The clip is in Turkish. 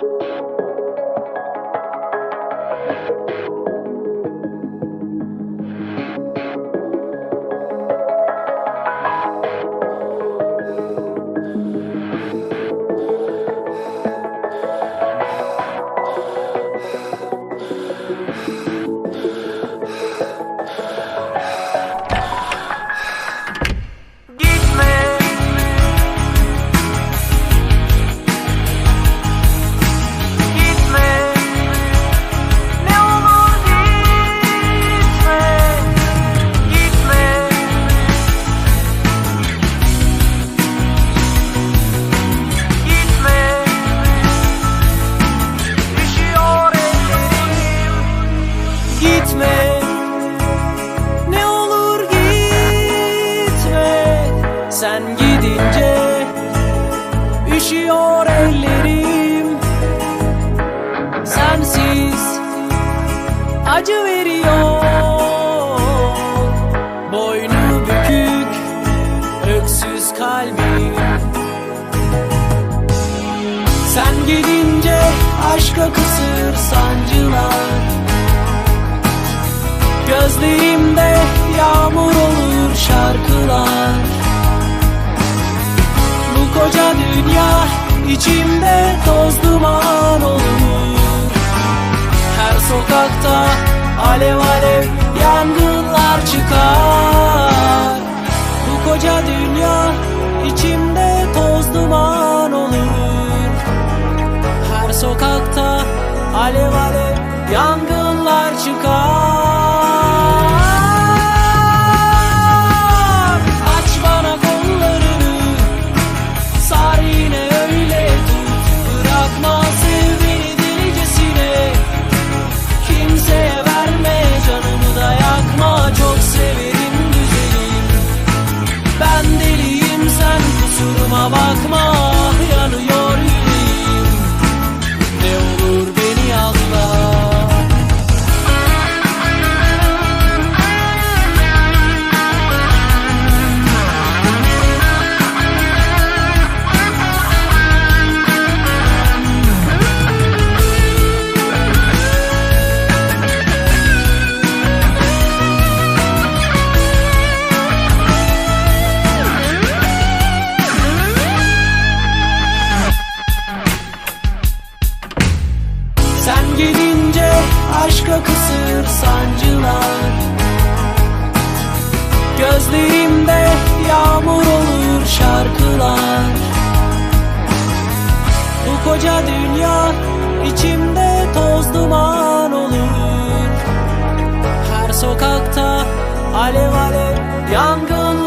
Bye. Acı veriyor. Boynu bükük Öksüz kalbim Sen gidince Aşka kısır sancılar. Gözlerimde yağmur olur şarkılar. Bu koca dünya içimde toz duman olur. Her sokakta alev alev yangınlar çıkar. Bu koca dünya içimde toz duman olur. Her sokakta alev alev yangınlar çıkar Sen gidince aşka kısır sancılar. Gözlerimde yağmur olur şarkılar. Bu koca dünya içimde toz duman olur. Her sokakta alev alev yangın